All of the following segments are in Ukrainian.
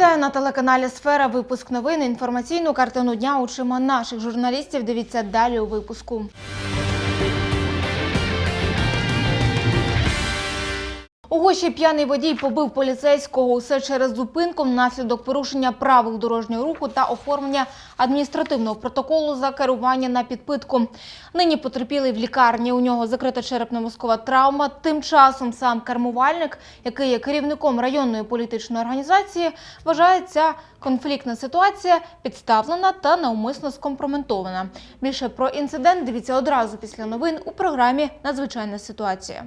Вітаю на телеканалі Сфера. Випуск новин. Інформаційну картину дня очима наших журналістів. Дивіться далі у випуску. У Гоші п'яний водій побив поліцейського усе через зупинку внаслідок порушення правил дорожнього руху та оформлення адміністративного протоколу за керування на підпитку. Нині потерпілий в лікарні. У нього закрита черепно-мозкова травма. Тим часом сам кермувальник, який є керівником районної політичної організації, вважає ця конфліктна ситуація підставлена та навмисно скомпрометована. Більше про інцидент дивіться одразу після новин у програмі Надзвичайна ситуація.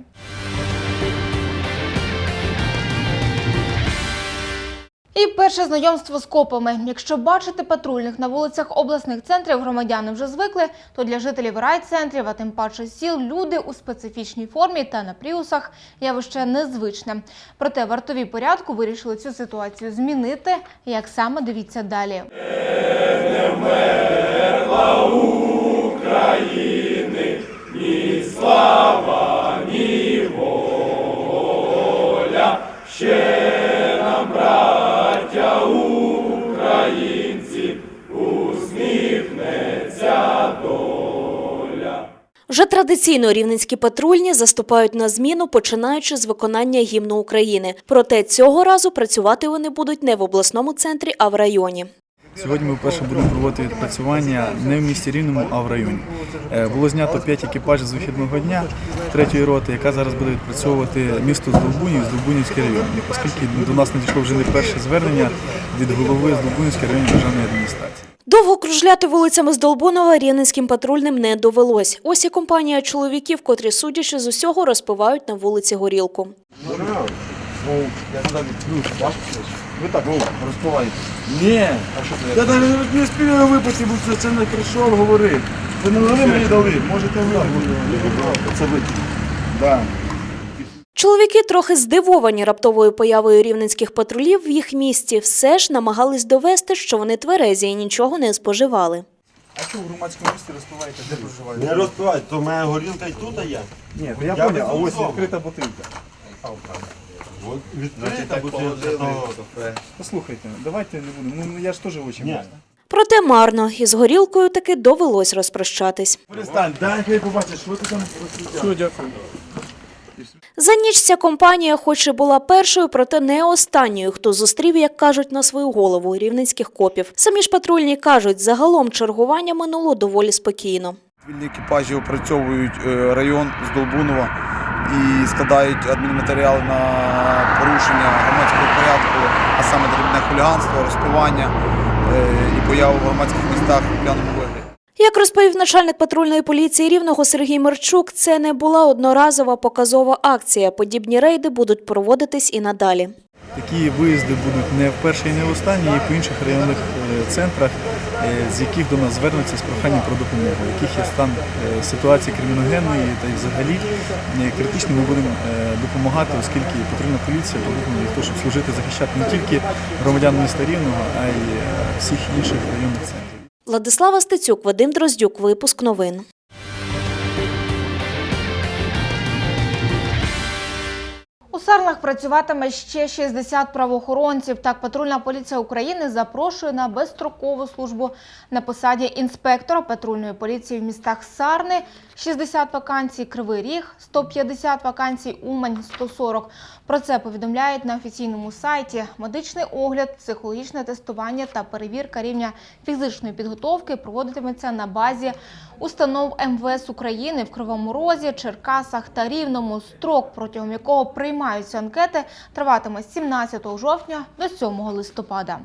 І перше знайомство з копами. Якщо бачите патрульних на вулицях обласних центрів, громадяни вже звикли, то для жителів райцентрів, а тим паче сіл, люди у специфічній формі та на пріусах явище незвичне. Проте вартові порядку вирішили цю ситуацію змінити. Як саме дивіться далі. Вже традиційно рівненські патрульні заступають на зміну, починаючи з виконання гімну України. Проте цього разу працювати вони будуть не в обласному центрі, а в районі. Сьогодні ми вперше будемо проводити відпрацювання не в місті Рівному, а в районі. Е, Було знято 5 екіпажів з вихідного дня третьої роти, яка зараз буде відпрацьовувати місто Здолбунів, Здолбунівський район. Оскільки до нас надійшло вже не перше звернення від голови Здолбунівської районної державної адміністрації. Довго кружляти вулицями з Долбунова рівненським патрульним не довелось. Ось і компанія чоловіків, котрі, судячи з усього, розпивають на вулиці горілку. Ви так розпиваєте. Ні. А що це? Я навіть не спію випити, бо це, не прийшов говорити. Ви не могли мені дали, можете ви. Це ви. Чоловіки трохи здивовані раптовою появою рівненських патрулів в їх місті. Все ж намагались довести, що вони тверезі і нічого не споживали. А що в громадському місті розпиваєте? Де проживаєте? Не розпивай, то моя горілка і тут а є. Ні, то я Я поняв, а ось відкрита бутилка. Відкрита бутилка. Послухайте, давайте не будемо. Ну я ж теж очі маю. Проте марно, із горілкою таки довелось розпрощатись. Перестань, дай хай побачиш, що ти там розпитав. Все, дякую. За ніч ця компанія, хоч і була першою, проте не останньою, хто зустрів, як кажуть, на свою голову рівненських копів. Самі ж патрульні кажуть, загалом чергування минуло доволі спокійно. Вільні екіпажі опрацьовують е, район з Долбунова і складають адмінматеріали на порушення громадського порядку, а саме дрібне хуліганство, розпивання е, і появу в громадських містах п'яному вигляді. Як розповів начальник патрульної поліції Рівного Сергій Мерчук, це не була одноразова показова акція. Подібні рейди будуть проводитись і надалі. Такі виїзди будуть не вперше і не останні, і по інших районних е, центрах, е, з яких до нас звернуться з проханням про допомогу, яких є стан е, ситуації криміногенної та й взагалі критично ми будемо допомагати, оскільки патрульна поліція подумана для того, щоб служити захищати не тільки громадян міста Рівного, а й всіх інших районних центрів. Владислава Стецюк, Вадим Дроздюк, випуск новин. Сарлах працюватиме ще 60 правоохоронців. Так, патрульна поліція України запрошує на безстрокову службу на посаді інспектора патрульної поліції в містах Сарни 60 вакансій, Кривий Ріг 150 вакансій, Умань 140. Про це повідомляють на офіційному сайті. Медичний огляд, психологічне тестування та перевірка рівня фізичної підготовки проводитиметься на базі установ МВС України в Кривому Розі, Черкасах та Рівному. Строк, протягом якого приймаються анкети, триватиме з 17 жовтня до 7 листопада.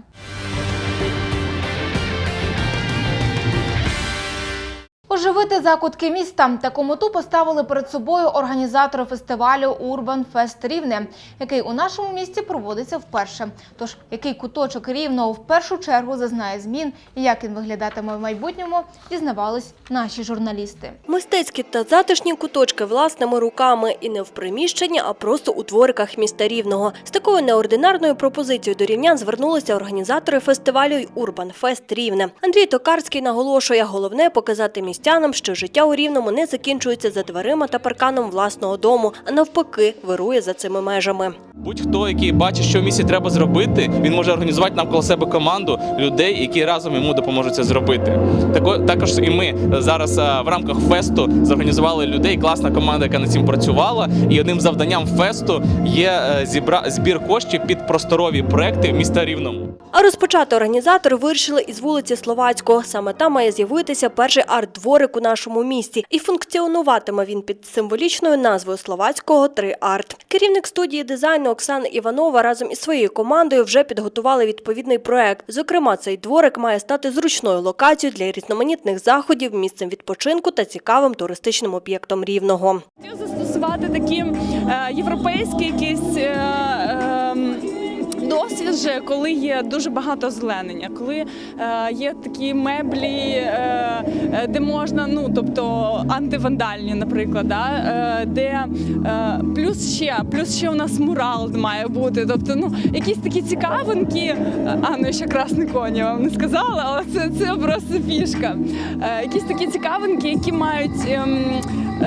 Оживити закутки міста таку мету поставили перед собою організатори фестивалю Урбан Фест Рівне, який у нашому місті проводиться вперше. Тож який куточок рівного в першу чергу зазнає змін і як він виглядатиме в майбутньому, дізнавались наші журналісти. Мистецькі та затишні куточки власними руками і не в приміщенні, а просто у двориках міста Рівного. З такою неординарною пропозицією до рівнян звернулися організатори фестивалю Урбан Фест Рівне. Андрій Токарський наголошує, головне показати містянам освітянам, що життя у Рівному не закінчується за дверима та парканом власного дому, а навпаки, вирує за цими межами. Будь-хто, який бачить, що в місті треба зробити, він може організувати навколо себе команду людей, які разом йому допоможуть це зробити. Тако- також і ми зараз в рамках фесту зорганізували людей. Класна команда, яка над цим працювала. І одним завданням фесту є е, збір коштів під просторові проекти міста Рівному. А розпочати організатори вирішили із вулиці Словацького. Саме там має з'явитися перший арт-дворик у нашому місті. І функціонуватиме він під символічною назвою Словацького 3 арт. Керівник студії дизайну Оксана Іванова разом із своєю командою вже підготували відповідний проект. Зокрема, цей дворик має стати зручною локацією для різноманітних заходів, місцем відпочинку та цікавим туристичним об'єктом рівного. Хотів застосувати такі е, європейські якісь. Е, Досвід же, коли є дуже багато озеленення, коли е, є такі меблі, е, е, де можна, ну тобто антивандальні, наприклад, да, е, де е, плюс ще, плюс ще у нас мурал має бути. Тобто, ну якісь такі цікавинки. е, А ну ще красний конь, я вам не сказала, але це, це просто фішка. Е, якісь такі цікавинки, які мають ем,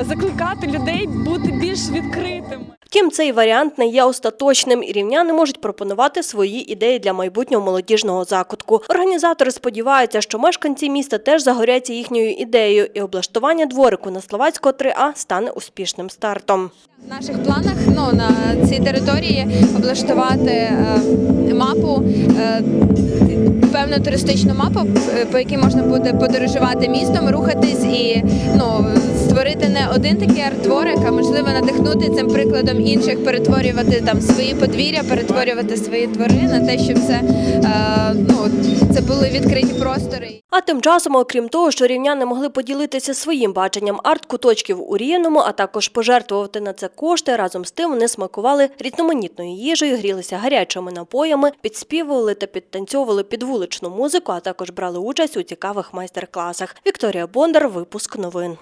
закликати людей бути більш відкритими. Втім, цей варіант не є остаточним, і рівняни можуть пропонувати свої ідеї для майбутнього молодіжного закутку. Організатори сподіваються, що мешканці міста теж загоряться їхньою ідеєю, і облаштування дворику на Словацького 3А стане успішним стартом. В наших планах ну, на цій території облаштувати е, мапу, е, певну туристичну мапу, е, по якій можна буде подорожувати містом, рухатись і ну, створити не один такий арт-творик, а можливо надихнути цим прикладом інших, перетворювати там свої подвір'я, перетворювати свої твори на те, щоб це, е, ну, це були відкриті простори. А тим часом, окрім того, що рівняни могли поділитися своїм баченням арт-куточків у Рівному, а також пожертвувати на це кошти, разом з тим вони смакували різноманітною їжею, грілися гарячими напоями, підспівували та підтанцьовували під вуличну музику, а також брали участь у цікавих майстер-класах. Вікторія Бондар, випуск новин.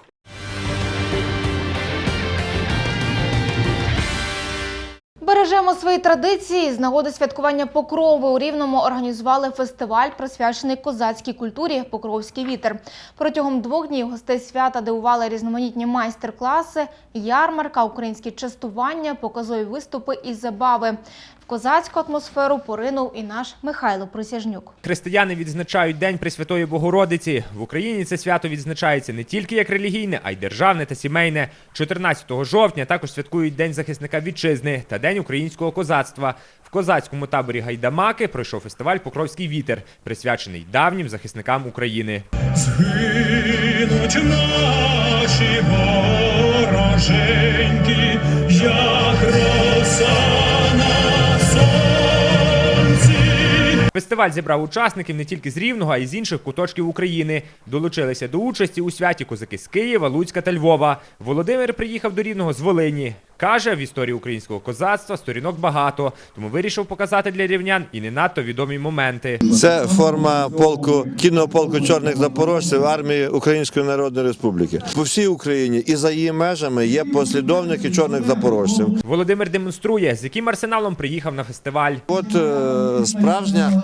Бережемо свої традиції. З нагоди святкування Покрови у Рівному організували фестиваль, присвячений козацькій культурі Покровський вітер. Протягом двох днів гостей свята дивували різноманітні майстер-класи, ярмарка, українські частування, показові виступи і забави. В козацьку атмосферу поринув і наш Михайло Присяжнюк. Християни відзначають День Пресвятої Богородиці. В Україні це свято відзначається не тільки як релігійне, а й державне та сімейне. 14 жовтня також святкують День захисника вітчизни та День українського козацтва. В козацькому таборі Гайдамаки пройшов фестиваль Покровський вітер, присвячений давнім захисникам України. Згинуть наші вороженьки, як роса. Фестиваль зібрав учасників не тільки з Рівного, а й з інших куточків України. Долучилися до участі у святі козаки з Києва, Луцька та Львова. Володимир приїхав до Рівного з Волині. Каже, в історії українського козацтва сторінок багато, тому вирішив показати для рівнян і не надто відомі моменти. Це форма полку кінного полку чорних запорожців армії Української Народної Республіки. По всій Україні і за її межами є послідовники чорних запорожців. Володимир демонструє, з яким арсеналом приїхав на фестиваль. От е, справжня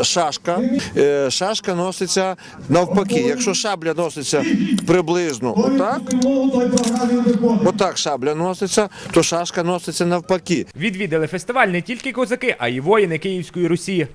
е, шашка. Е, шашка носиться навпаки. Якщо шабля носиться приблизно отак, отак шабля носиться, то шашка носиться навпаки. Відвідали фестиваль не тільки козаки, а й воїни Київської Русі.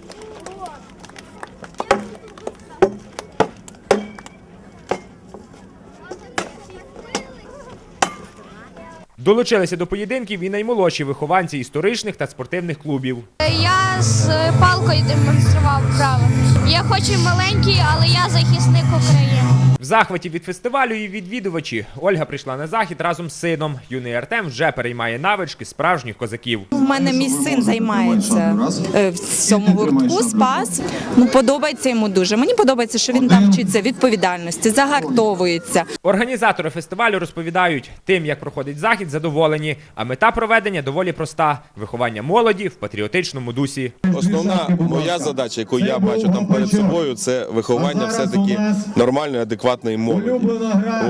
Долучилися до поєдинків і наймолодші вихованці історичних та спортивних клубів. Я з палкою демонстрував вправо. Я хоч і маленький, але я захисник України. В захваті від фестивалю і відвідувачі Ольга прийшла на захід разом з сином. Юний Артем вже переймає навички справжніх козаків. У мене мій син займається е, в цьому гуртку спас. Ну подобається йому дуже. Мені подобається, що він там вчиться відповідальності, загартовується. Організатори фестивалю розповідають, тим, як проходить захід, задоволені. А мета проведення доволі проста: виховання молоді в патріотичному дусі. Основна моя задача, яку я бачу там перед собою, це виховання все-таки нормальної, адекватної адекватної молоді.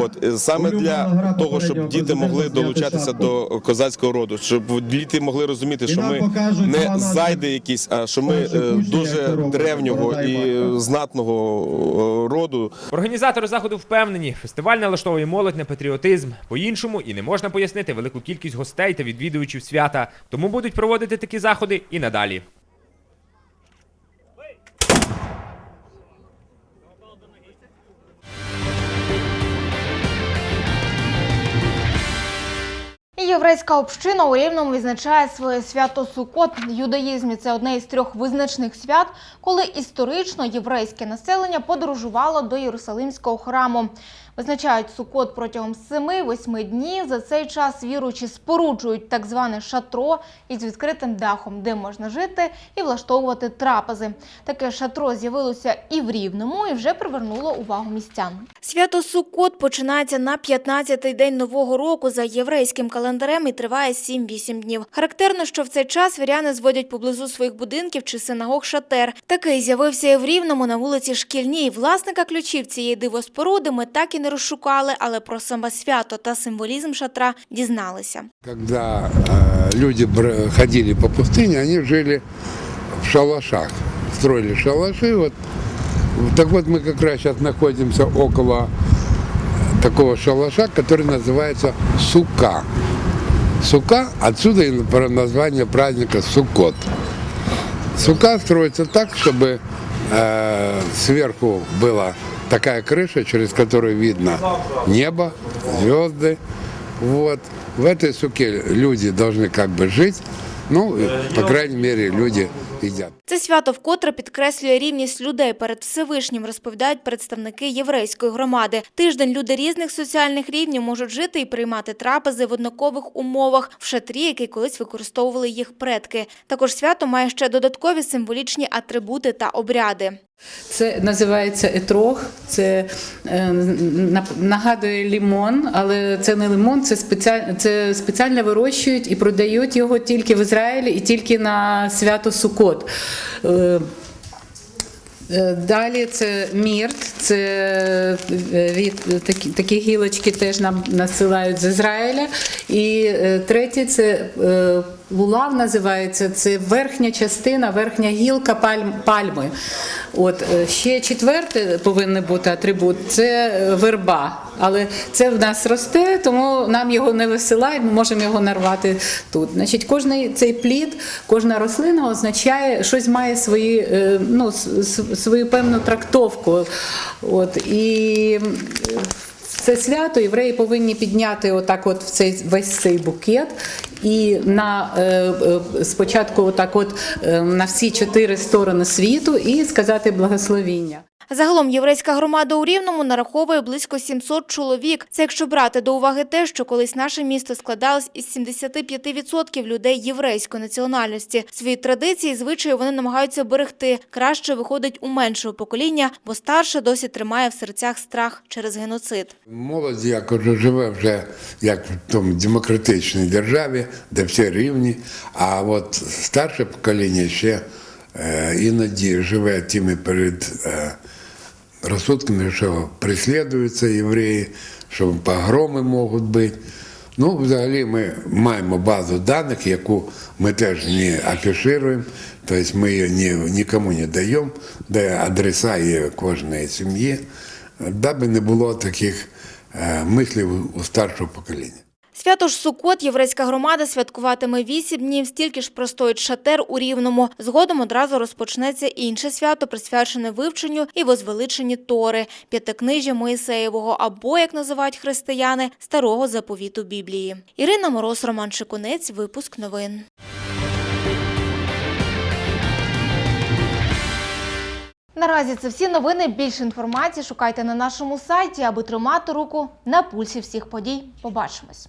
От е, саме для того, щоб діти могли долучатися до козацького роду, щоб діти могли розуміти, що ми не зайди якісь, а що ми е, дуже древнього і знатного е, роду. Організатори заходу впевнені, фестиваль налаштовує молодь на патріотизм. По-іншому і не можна пояснити велику кількість гостей та відвідувачів свята. Тому будуть проводити такі заходи і надалі. Єврейська община у Рівному відзначає своє свято Сукот. В юдаїзмі це одне із трьох визначних свят, коли історично єврейське населення подорожувало до Єрусалимського храму. Визначають Сукот протягом 7-8 днів. За цей час віруючі споруджують так зване шатро із відкритим дахом, де можна жити і влаштовувати трапези. Таке шатро з'явилося і в Рівному, і вже привернуло увагу містян. Свято Суккот починається на 15-й день нового року за єврейським календарем і триває 7-8 днів. Характерно, що в цей час віряни зводять поблизу своїх будинків чи синагог шатер. Такий з'явився і в Рівному на вулиці Шкільній. Власника ключів цієї дивоспоруди ми так і не розшукали, але про саме свято та символізм шатра дізналися. Когда э, люди бр- ходили по пустыне, они жили в шалашах, строили шалаши. Вот. Так вот мы как раз сейчас находимся около такого шалаша, который называется Сука. Сука, отсюда и про- название праздника Суккот. Сука строится так, чтобы э, сверху была такая крыша, через которую видно небо, звезды. Вот. В этой суке люди должны как бы жить. Ну, по крайней мере, люди едят. Це свято вкотре підкреслює рівність людей перед Всевишнім, розповідають представники єврейської громади. Тиждень люди різних соціальних рівнів можуть жити і приймати трапези в однакових умовах в шатрі, який колись використовували їх предки. Також свято має ще додаткові символічні атрибути та обряди. Це називається етрог. Це е, нагадує лімон, але це не лимон, це спеціально, це спеціально вирощують і продають його тільки в Ізраїлі і тільки на свято Сукот. Е, Е, Далі це мірт, це від такі, такі гілочки теж нам насилають з Ізраїля. І третє це лулав називається. Це верхня частина, верхня гілка пальм, пальми. От е, ще четверте повинен бути атрибут це е, верба. Але це в нас росте, тому нам його не висилають, ми можемо його нарвати тут. Значить, кожний цей плід, кожна рослина означає, щось має свої, е, ну, свою певну трактовку. От, і це свято євреї повинні підняти отак от в цей весь цей букет. І на е, е, спочатку так, от е, на всі чотири сторони світу і сказати благословіння. Загалом єврейська громада у Рівному нараховує близько 700 чоловік. Це якщо брати до уваги те, що колись наше місто складалось із 75% людей єврейської національності. Свої традиції звичаї вони намагаються берегти. Краще виходить у меншого покоління, бо старше досі тримає в серцях страх через геноцид. Молодь, як живе вже як в тому демократичній державі, де всі рівні. А от старше покоління ще е, іноді живе тими перед розсудками, що переслідуються євреї, що погроми можуть бути. Ну, взагалі, ми маємо базу даних, яку ми теж не афішуємо, тобто ми її ні, нікому не даємо, де адреса є кожної сім'ї, даби не було таких е, мислів у старшого покоління. Свято ж Сукот єврейська громада святкуватиме вісім днів, стільки ж простоїть шатер у Рівному. Згодом одразу розпочнеться інше свято, присвячене вивченню і возвеличенні Тори, п'ятикнижжя Моїсеєвого або, як називають християни, старого заповіту Біблії. Ірина Мороз, Роман Шикунець, випуск новин. Наразі це всі новини. Більше інформації шукайте на нашому сайті, аби тримати руку на пульсі всіх подій. Побачимось.